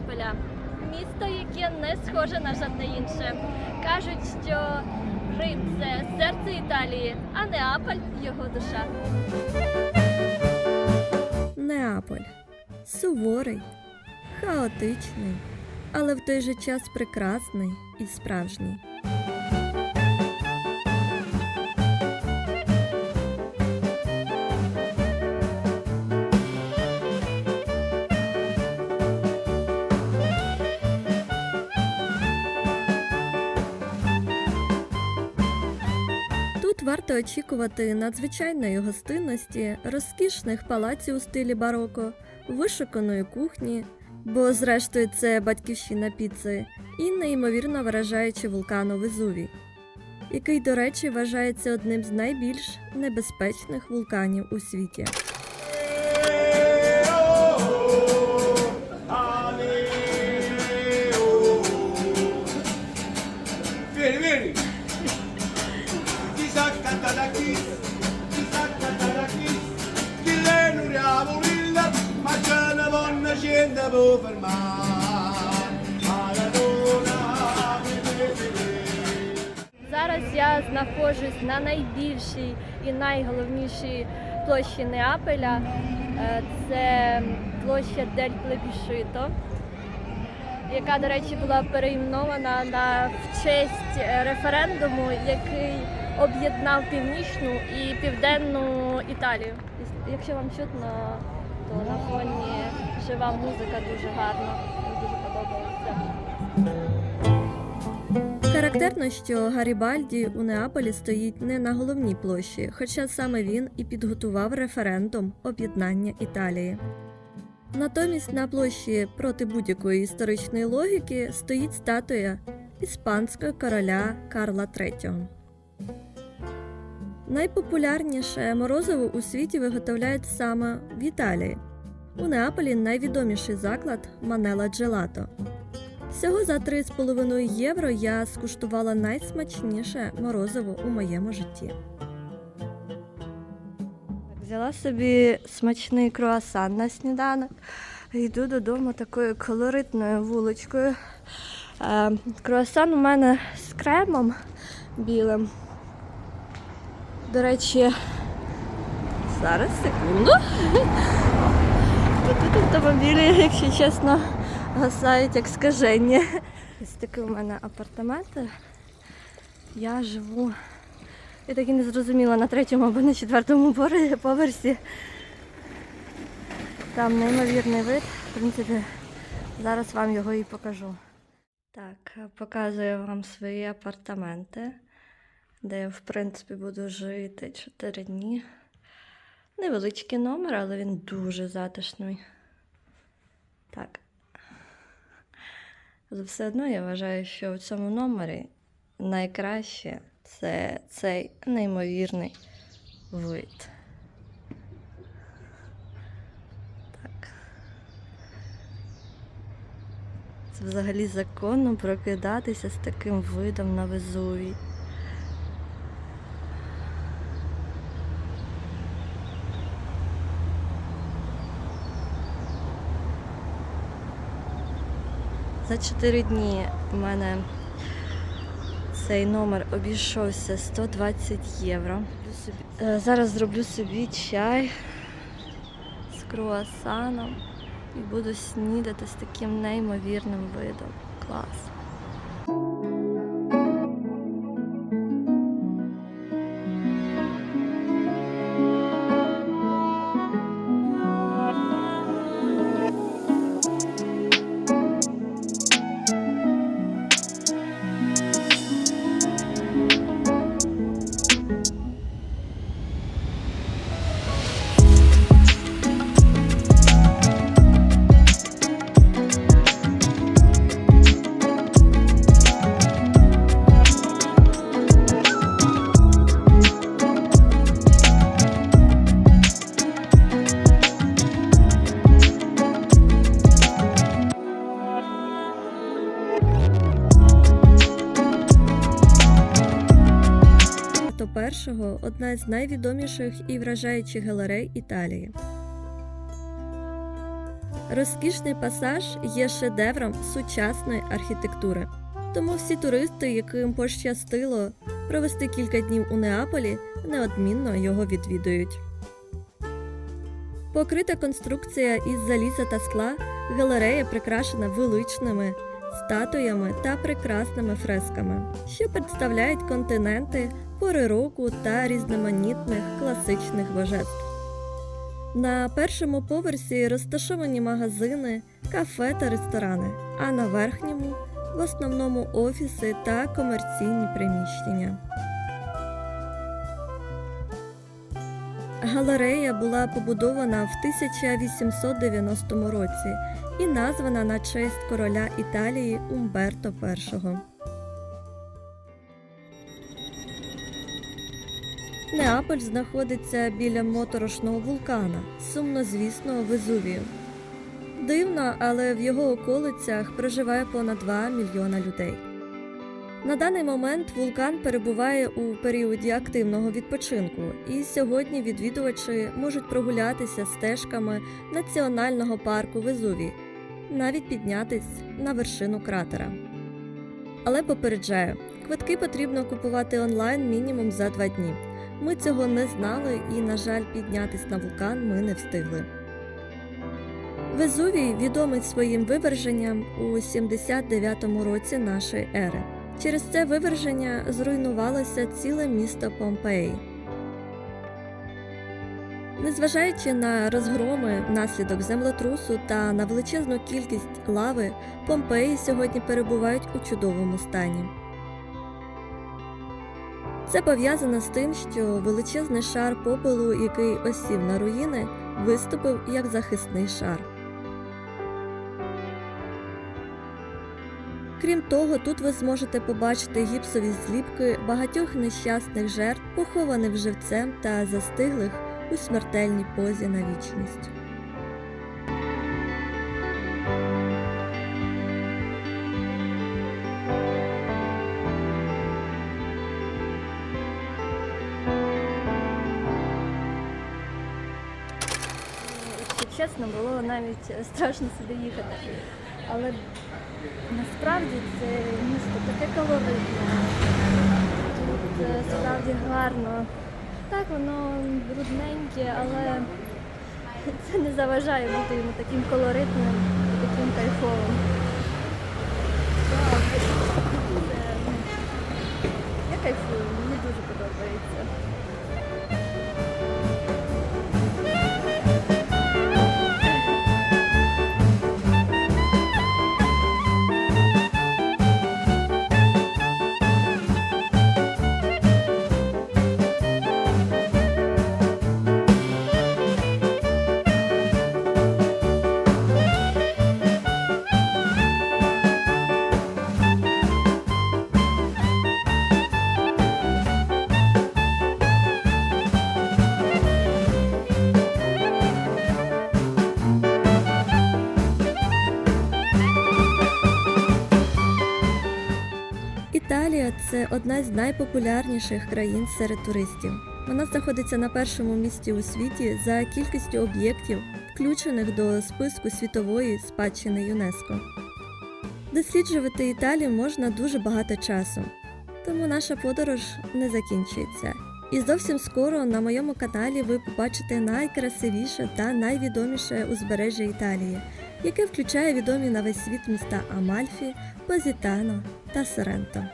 Тернополя, місто, яке не схоже на жодне інше. Кажуть, що Рим це серце Італії, а Неаполь його душа. Неаполь суворий, хаотичний, але в той же час прекрасний і справжній. Варто очікувати надзвичайної гостинності, розкішних палаців у стилі бароко, вишуканої кухні, бо зрештою це батьківщина піци, і неймовірно вражаючи вулкану Везувій, який, до речі, вважається одним з найбільш небезпечних вулканів у світі. Maradona, Зараз я знаходжусь на найбільшій і найголовнішій площі Неаполя. Е, Це площа Дель Плебішито, яка, до речі, була переіменована на в честь референдуму, який об'єднав північну і південну Італію. Якщо вам чутно, то на фоні жива музика дуже гарна. Мені дуже подобається. Характерно, що Гарібальді у Неаполі стоїть не на головній площі, хоча саме він і підготував референдум об'єднання Італії. Натомість на площі проти будь-якої історичної логіки стоїть статуя іспанського короля Карла III. Найпопулярніше морозиво у світі виготовляють саме в Італії. У Неаполі найвідоміший заклад Манела Джелато. Всього за 3,5 євро я скуштувала найсмачніше морозиво у моєму житті. Взяла собі смачний круасан на сніданок. Йду додому такою колоритною вуличкою. Е, Круасан у мене з кремом білим. До речі, зараз секунду. Тут автомобілі, якщо чесно, гасають як скажені. Ось такі у мене апартаменти. Я живу. Я так і не зрозуміла на третьому або на четвертому поверсі. Там неймовірний вид. В принципі, зараз вам його і покажу. Так, показую вам свої апартаменти, де я, в принципі, буду жити 4 дні. Невеличкий номер, але він дуже затишний. Так. Але все одно я вважаю, що в цьому номері найкраще це цей неймовірний вид. Це взагалі законно прокидатися з таким видом на Везувій. За 4 дні в мене цей номер обійшовся 120 євро. Е, Зараз зроблю собі чай з круасаном і буду снідати з таким неймовірним видом. Клас. До одна з найвідоміших і вражаючих галерей Італії. Розкішний пасаж є шедевром сучасної архітектури. Тому всі туристи, яким пощастило провести кілька днів у Неаполі, неодмінно його відвідують. Покрита конструкція із заліза та скла, галерея прикрашена величними статуями та прекрасними фресками, що представляють континенти, пори року та різноманітних класичних божеств. На першому поверсі розташовані магазини, кафе та ресторани, а на верхньому в основному офіси та комерційні приміщення. Галерея була побудована в 1890 році і названа на честь короля Італії Умберто І. Неаполь знаходиться біля моторошного вулкана, сумнозвісного Везувію. Дивно, але в його околицях проживає понад 2 мільйона людей. На даний момент вулкан перебуває у періоді активного відпочинку, і сьогодні відвідувачі можуть прогулятися стежками національного парку Везувій, навіть піднятись на вершину кратера. Але попереджаю, квитки потрібно купувати онлайн мінімум за два дні. Ми цього не знали і, на жаль, піднятись на вулкан ми не встигли. Везувій відомий своїм виверженням у 79-му році нашої ери. Через це виверження зруйнувалося ціле місто Помпеї. Незважаючи на розгроми внаслідок землетрусу та на величезну кількість лави, Помпеї сьогодні перебувають у чудовому стані. Це пов'язано з тим, що величезний шар попелу, який осів на руїни, виступив як захисний шар. Крім того, тут ви зможете побачити гіпсові зліпки багатьох нещасних жертв, похованих живцем та застиглих у смертельній позі на вічність. Чесно, було навіть страшно сюди їхати. Але насправді це місто таке колоритне. Тут е, справді гарно. Так, воно брудненьке, але це не заважає бути йому таким колоритним і таким кайфовим. Так, Я кайфую, мені дуже подобається. Італія це одна з найпопулярніших країн серед туристів. Вона знаходиться на першому місці у світі за кількістю об'єктів, включених до списку світової спадщини ЮНЕСКО. Досліджувати Італію можна дуже багато часу, тому наша подорож не закінчується. І зовсім скоро на моєму каналі ви побачите найкрасивіше та найвідоміше узбережжя Італії, яке включає відомі на весь світ міста Амальфі, Позітано та Соренто.